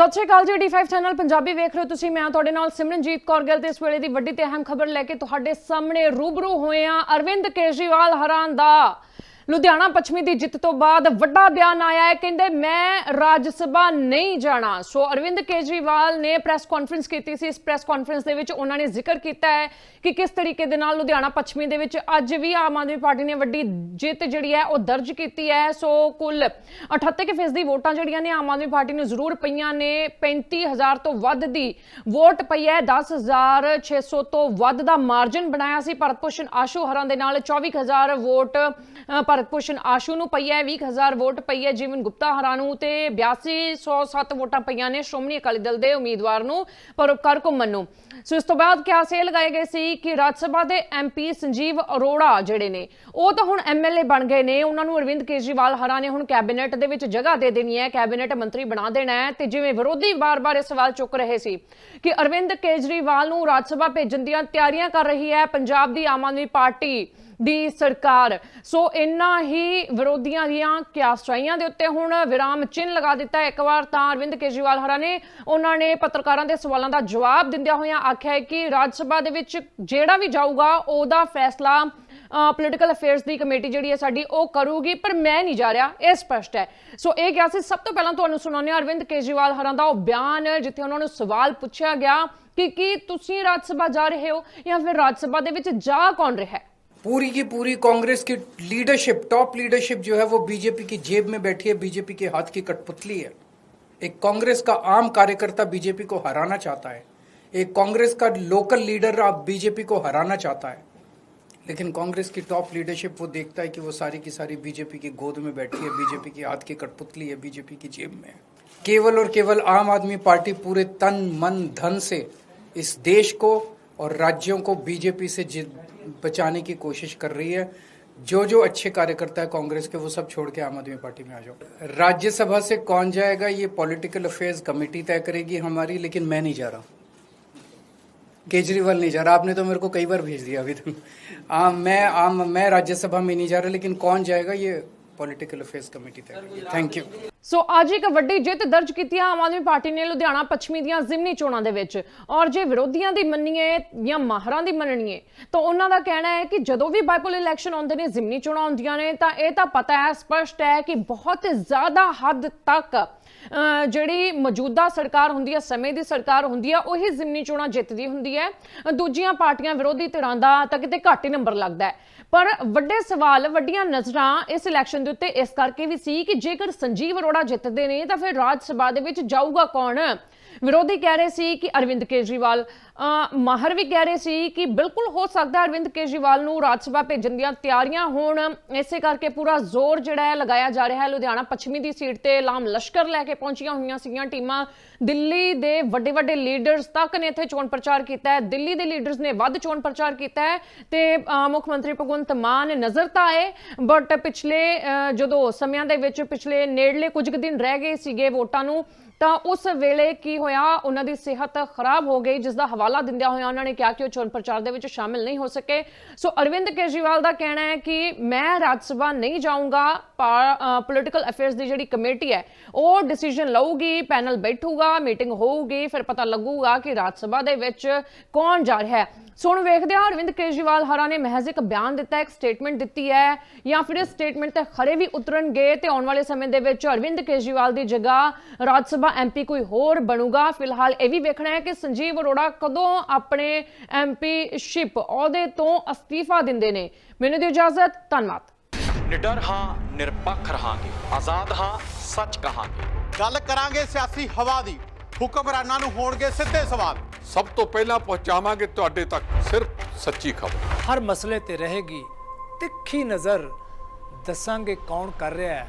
ਸਤਿ ਸ਼੍ਰੀ ਅਕਾਲ ਜੀ D5 channel Punjabi ਵੇਖ ਰਹੇ ਹੋ ਤੁਸੀਂ। ਮੈਂ ਤੁਹਾਡੇ ਨਾਲ ਸਿਮਰਨਜੀਤ ਕੌਰ ਗਿੱਲ ਤੇ ਇਸ ਵੇਲੇ ਦੀ ਵੱਡੀ ਤੇ ਅਹਿਮ ਖਬਰ ਲੈ ਕੇ ਤੁਹਾਡੇ ਸਾਹਮਣੇ ਰੂਬਰੂ ਹੋਏ ਆ ਅਰਵਿੰਦ ਕੇਜਰੀਵਾਲ ਹਰਾਂ ਦਾ। ਲੁਧਿਆਣਾ ਪੱਛਮੀ ਦੀ ਜਿੱਤ ਤੋਂ ਬਾਅਦ ਵੱਡਾ ਬਿਆਨ ਆਇਆ ਹੈ ਕਹਿੰਦੇ ਮੈਂ ਰਾਜ ਸਭਾ ਨਹੀਂ ਜਾਣਾ। ਸੋ ਅਰਵਿੰਦ ਕੇਜਰੀਵਾਲ ਨੇ ਪ੍ਰੈਸ ਕਾਨਫਰੰਸ ਕੀਤੀ ਸੀ। ਇਸ ਪ੍ਰੈਸ ਕਾਨਫਰੰਸ ਦੇ ਵਿੱਚ ਉਹਨਾਂ ਨੇ ਜ਼ਿਕਰ ਕੀਤਾ ਹੈ ਕਿ ਕਿਸ ਤਰੀਕੇ ਦੇ ਨਾਲ ਲੁਧਿਆਣਾ ਪੱਛਮੀ ਦੇ ਵਿੱਚ ਅੱਜ ਵੀ ਆਮ ਆਦਮੀ ਪਾਰਟੀ ਨੇ ਵੱਡੀ ਜਿੱਤ ਜਿਹੜੀ ਹੈ ਉਹ ਦਰਜ ਕੀਤੀ ਹੈ। ਸੋ ਕੁੱਲ 38% ਦੀ ਵੋਟਾਂ ਜਿਹੜੀਆਂ ਨੇ ਆਮ ਆਦਮੀ ਪਾਰਟੀ ਨੂੰ ਜ਼ਰੂਰ ਪਈਆਂ ਨੇ। 35000 ਤੋਂ ਵੱਧ ਦੀ ਵੋਟ ਪਈ ਹੈ। 10600 ਤੋਂ ਵੱਧ ਦਾ ਮਾਰਜਨ ਬਣਾਇਆ ਸੀ। ਭਰਤ ਭੂਸ਼ਣ ਆਸ਼ੂ ਹਰਾਂ ਦੇ ਨਾਲ 24000 ਵੋਟ ਅ, ਭਰਤ ਭੂਸ਼ਣ ਆਸ਼ੂ ਨੂੰ ਪਈ ਹੈ 20000 ਵੋਟ ਪਈ ਹੈ ਜੀਵਨ ਗੁਪਤਾ ਹਰਾ ਨੂੰ ਤੇ 8207 ਵੋਟਾਂ ਪਈਆਂ ਨੇ ਸ਼੍ਰੋਮਣੀ ਅਕਾਲੀ ਦਲ ਦੇ ਉਮੀਦਵਾਰ ਨੂੰ ਪਰਉਪਕਾਰ ਘੁੰਮਣ ਨੂੰ। ਸੋ ਇਸ ਤੋਂ ਬਾਅਦ ਕਿਆਸੇ ਲਗਾਏ ਗਏ ਸੀ ਕਿ ਰਾਜ ਸਭਾ ਦੇ ਐਮਪੀ ਸੰਜੀਵ ਅਰੋੜਾ ਜਿਹੜੇ ਨੇ, ਉਹ ਤਾਂ ਹੁਣ ਐਮਐਲਏ ਬਣ ਗਏ ਨੇ। ਉਹਨਾਂ ਨੂੰ ਅਰਵਿੰਦ ਕੇਜਰੀਵਾਲ ਹਰਾ ਨੇ ਹੁਣ ਕੈਬਨਿਟ ਦੇ ਵਿੱਚ ਜਗ੍ਹਾ ਦੇ ਦੇਣੀ ਹੈ, ਕੈਬਨਿਟ ਮੰਤਰੀ ਬਣਾ ਦੇਣਾ ਹੈ ਤੇ ਜਿਵੇਂ ਵਿਰੋਧੀ ਬਾਰ-ਬਾਰ ਇਹ ਸਵਾਲ ਚੁੱਕ ਰਹੇ ਸੀ ਕਿ ਅਰਵਿੰਦ ਕੇਜਰੀਵਾਲ ਨੂੰ ਰਾਜ ਸਭਾ ਭੇਜਣ ਦੀਆਂ ਤਿਆਰੀਆਂ ਕਰ ਰਹੀ ਹੈ ਪੰਜਾਬ ਦੀ ਆਮ ਆਦਮੀ ਪਾਰਟੀ ਦੀ ਸਰਕਾਰ। ਸੋ ਇਹਨਾਂ ਇੰਨਾ ਹੀ ਵਿਰੋਧੀਆਂ ਦੀਆਂ ਕਿਆਸਚਾਈਆਂ ਦੇ ਉੱਤੇ ਹੁਣ ਵਿਰਾਮ ਚਿੰਨ੍ਹ ਲਗਾ ਦਿੱਤਾ ਇੱਕ ਵਾਰ ਤਾਂ ਅਰਵਿੰਦ ਕੇਜਰੀਵਾਲ ਹਰਾਂ ਨੇ ਉਹਨਾਂ ਨੇ ਪੱਤਰਕਾਰਾਂ ਦੇ ਸਵਾਲਾਂ ਦਾ ਜਵਾਬ ਦਿੰਦਿਆਂ ਹੋਇਆਂ ਆਖਿਆ ਹੈ ਕਿ ਰਾਜ ਸਭਾ ਦੇ ਵਿੱਚ ਜਿਹੜਾ ਵੀ ਜਾਊਗਾ, ਉਹਦਾ ਫੈਸਲਾ ਪੋਲੀਟੀਕਲ ਅਫੇਅਰਸ ਦੀ ਕਮੇਟੀ ਜਿਹੜੀ ਹੈ ਸਾਡੀ, ਉਹ ਕਰੂਗੀ, ਪਰ ਮੈਂ ਨਹੀਂ ਜਾ ਰਿਹਾ, ਇਹ ਸਪਸ਼ਟ ਹੈ। ਸੋ ਇਹ ਗਿਆ ਸੀ, ਸਭ ਤੋਂ ਪਹਿਲਾਂ ਤੁਹਾਨੂੰ ਸੁਣਾਉਂਦੇ ਹਾਂ ਅਰਵਿੰਦ ਕੇਜਰੀਵਾਲ ਹਰਾਂ ਦਾ ਉਹ ਬਿਆਨ, ਜਿੱਥੇ ਉਹਨਾਂ ਨੂੰ ਸਵਾਲ ਪੁੱਛਿਆ ਗਿਆ ਕਿ ਕੀ ਤੁਸੀਂ ਰਾਜ ਸਭਾ ਜਾ ਰਹੇ ਹੋ ਜਾਂ ਫਿਰ ਰਾਜ ਸਭਾ ਦੇ ਵਿੱਚ ਜਾ ਕੌਣ ਰਿਹਾ ਹੈ? पूरी की पूरी कांग्रेस की लीडरशिप, टॉप लीडरशिप जो है वो बीजेपी की जेब में बैठी है, बीजेपी के हाथ की कठपुतली है। एक कांग्रेस का आम कार्यकर्ता बीजेपी को हराना चाहता है। एक कांग्रेस का लोकल लीडर अब बीजेपी को हराना चाहता है। लेकिन कांग्रेस की टॉप लीडरशिप वो देखता है कि वो सारी की सारी बीजेपी की गोद में बैठी है, बीजेपी के हाथ की कठपुतली है, बीजेपी की जेब में केवल और केवल आम आदमी पार्टी पूरे तन, मन, धन से इस देश को और राज्यों को बीजेपी से बचाने की कोशिश कर रही है। जो जो अच्छे कार्यकर्ता है कांग्रेस के, वो सब छोड़ के आम आदमी पार्टी में आ जाओ। राज्यसभा से कौन जाएगा, ये पॉलिटिकल अफेयर्स कमेटी तय करेगी हमारी, लेकिन मैं नहीं जा रहा। केजरीवाल नहीं जा रहा। आपने तो मेरे को कई बार भेज दिया अभी तक। मैं, आम, मैं राज्यसभा में नहीं जा रहा, लेकिन कौन जाएगा, ये ਪੋਲੀਟੀਕਲ ਅਫੇਅਰਸ ਕਮੇਟੀ ਤੇ ਥੈਂਕ ਯੂ ਸੋ ਅੱਜ ਇੱਕ ਵੱਡੀ ਜਿੱਤ ਦਰਜ ਕੀਤੀ ਆ ਆਮ ਆਦਮੀ ਪਾਰਟੀ ਨੇ ਲੁਧਿਆਣਾ ਪੱਛਮੀ ਦੀਆਂ ਜ਼ਿਮਨੀ ਚੋਣਾਂ ਦੇ ਵਿੱਚ। ਔਰ ਜੇ ਵਿਰੋਧੀਆਂ ਦੀ ਮੰਨੀਏ ਜਾਂ ਮਾਹਰਾਂ ਦੀ ਮੰਨਣੀਏ ਤਾਂ ਉਹਨਾਂ ਦਾ ਕਹਿਣਾ ਹੈ ਕਿ ਜਦੋਂ ਵੀ ਬਾਈਪੋਲ ਇਲੈਕਸ਼ਨ ਆਉਂਦੇ ਨੇ ਜ਼ਿਮਨੀ ਚੋਣਾਂ ਹੁੰਦੀਆਂ ਨੇ ਤਾਂ ਇਹ ਤਾਂ ਪਤਾ ਹੈ ਸਪਸ਼ਟ ਹੈ ਕਿ ਬਹੁਤ ਜ਼ਿਆਦਾ ਹੱਦ ਤੱਕ ਜਿਹੜੀ ਮੌਜੂਦਾ ਸਰਕਾਰ ਹੁੰਦੀ ਹੈ ਸਮੇਂ ਦੀ ਸਰਕਾਰ ਹੁੰਦੀ ਹੈ ਉਹੀ ਜ਼ਿਮਨੀ ਚੋਣਾਂ ਜਿੱਤਦੀ ਹੁੰਦੀ ਹੈ। ਦੂਜੀਆਂ ਪਾਰਟੀਆਂ ਵਿਰੋਧੀ ਧਿਰਾਂ ਦਾ ਤਾਂ ਕਿਤੇ ਘੱਟ ਹੀ ਨੰਬਰ ਲੱਗਦਾ ਹੈ। ਪਰ ਵੱਡੇ ਸਵਾਲ, ਵੱਡੀਆਂ ਨਜ਼ਰਾਂ ਇਸ ਇਲੈਕਸ਼ਨ ਦੇ ਉੱਤੇ ਇਸ ਕਰਕੇ ਵੀ ਸੀ ਕਿ ਜੇਕਰ ਸੰਜੀਵ ਅਰੋੜਾ ਜਿੱਤਦੇ ਨੇ ਤਾਂ ਫਿਰ ਰਾਜ ਸਭਾ ਦੇ ਵਿੱਚ ਜਾਊਗਾ ਕੌਣ? ਵਿਰੋਧੀ ਕਹਿ ਰਹੇ ਸੀ ਕਿ ਅਰਵਿੰਦ ਕੇਜਰੀਵਾਲ ਮਾਹਰ ਵੀ ਕਹਿ ਰਹੇ ਸੀ ਕਿ ਬਿਲਕੁਲ ਹੋ ਸਕਦਾ ਅਰਵਿੰਦ ਕੇਜਰੀਵਾਲ ਨੂੰ ਰਾਜ ਸਭਾ ਭੇਜਣ ਦੀਆਂ ਤਿਆਰੀਆਂ ਹੋਣ। ਇਸੇ ਕਰਕੇ ਪੂਰਾ ਜ਼ੋਰ ਜਿਹੜਾ ਹੈ ਲਗਾਇਆ ਜਾ ਰਿਹਾ ਹੈ। ਲੁਧਿਆਣਾ ਪੱਛਮੀ ਦੀ ਸੀਟ ਤੇ ਲਾਮ ਲਸ਼ਕਰ ਲੈ ਕੇ ਪਹੁੰਚੀਆਂ ਹੋਈਆਂ ਸੀਗੀਆਂ ਟੀਮਾਂ। ਦਿੱਲੀ ਦੇ ਵੱਡੇ ਵੱਡੇ ਲੀਡਰਸ ਤੱਕ ਨੇ ਇੱਥੇ ਚੋਣ ਪ੍ਰਚਾਰ ਕੀਤਾ ਹੈ। ਦਿੱਲੀ ਦੇ ਲੀਡਰਸ ਨੇ ਵੱਧ ਚੋਣ ਪ੍ਰਚਾਰ ਕੀਤਾ ਹੈ ਤੇ ਮੁੱਖ ਮੰਤਰੀ ਭਗਵੰਤ ਮਾਨ ਨਜ਼ਰ ਤਾਂ ਆਏ ਬਟ ਪਿਛਲੇ ਜਦੋਂ ਸਮਿਆਂ ਦੇ ਵਿੱਚ ਪਿਛਲੇ ਨੇੜਲੇ ਕੁਝ ਕੁ ਦਿਨ ਰਹਿ ਗਏ ਸੀਗੇ ਵੋਟਾਂ ਨੂੰ, ਤਾਂ ਉਸ ਵੇਲੇ ਕੀ ਹੋਇਆ, ਉਹਨਾਂ ਦੀ ਸਿਹਤ ਖਰਾਬ ਹੋ ਗਈ ਜਿਸ ਦਾ ਹਵਾਲਾ ਦਿੰਦਿਆਂ ਹੋਇਆ ਉਹਨਾਂ ਨੇ ਕਿਹਾ ਕਿ ਉਹ ਚੋਣ ਪ੍ਰਚਾਰ ਦੇ ਵਿੱਚ ਸ਼ਾਮਿਲ ਨਹੀਂ ਹੋ ਸਕੇ। ਸੋ ਅਰਵਿੰਦ ਕੇਜਰੀਵਾਲ ਦਾ ਕਹਿਣਾ ਹੈ ਕਿ ਮੈਂ ਰਾਜ ਸਭਾ ਨਹੀਂ ਜਾਊਂਗਾ ਪੋਲੀਟੀਕਲ ਅਫੇਅਰਸ ਦੀ ਜਿਹੜੀ ਕਮੇਟੀ ਹੈ, ਉਹ ਡਿਸੀਜਨ ਲਊਗੀ ਪੈਨਲ ਬੈਠੂਗਾ ਮੀਟਿੰਗ ਹੋਊਗੀ, ਫਿਰ ਪਤਾ ਲੱਗੂਗਾ ਕਿ ਰਾਜ ਸਭਾ ਦੇ ਵਿੱਚ ਕੌਣ ਜਾ ਰਿਹਾ ਹੈ। ਸੋ ਹੁਣ ਵੇਖਦੇ ਹਾਂ, ਅਰਵਿੰਦ ਕੇਜਰੀਵਾਲ ਹਰਾਂ ਨੇ ਮਹਿਜ਼ ਇੱਕ ਬਿਆਨ ਦਿੱਤਾ, ਇੱਕ ਸਟੇਟਮੈਂਟ ਦਿੱਤੀ ਹੈ, ਜਾਂ ਫਿਰ ਇਸ ਸਟੇਟਮੈਂਟ ਤੇ ਖਰੇ ਵੀ ਉਤਰਨਗੇ, ਤੇ ਆਉਣ ਵਾਲੇ ਸਮੇਂ ਦੇ ਵਿੱਚ ਅਰਵਿੰਦ ਕੇਜਰੀਵਾਲ ਦੀ ਜਗ੍ਹਾ ਰਾਜ ਸਭਾ ਐਮਪੀ ਕੋਈ ਹੋਰ ਬਣੂ ਬਣੂਗਾ ਫਿਲਹਾਲ ਇਹ ਵੀ ਵੇਖਣਾ ਹੈ ਕਿ ਸੰਜੀਵ ਅਰੋੜਾ ਕਦੋਂ ਆਪਣੇ ਐਮਪੀਸ਼ਿਪ ਅਹੁਦੇ ਤੋਂ ਅਸਤੀਫਾ ਦਿੰਦੇ ਨੇ। ਮੈਨੂੰ ਦੀ ਇਜਾਜ਼ਤ। ਧੰਨਵਾਦ। ਨਿਡਰ ਹਾਂ ਨਿਰਪੱਖ ਰਹਾਂਗੇ। ਆਜ਼ਾਦ ਹਾਂ ਸੱਚ ਕਹਾਂਗੇ। ਗੱਲ ਕਰਾਂਗੇ ਸਿਆਸੀ ਹਵਾ ਦੀ। ਹੁਕਮਰਾਨਾਂ ਨੂੰ ਹੋਣਗੇ ਸਿੱਧੇ ਸਵਾਲ। ਸਭ ਤੋਂ ਪਹਿਲਾਂ ਪਹੁੰਚਾਵਾਂਗੇ ਤੁਹਾਡੇ ਤੱਕ। ਸਿਰਫ ਸੱਚੀ ਖਬਰ। ਹਰ ਮਸਲੇ ਤੇ ਰਹੇਗੀ ਤਿੱਖੀ ਨਜ਼ਰ। ਦੱਸਾਂਗੇ ਕੌਣ ਕਰ ਰਿਹਾ ਹੈ।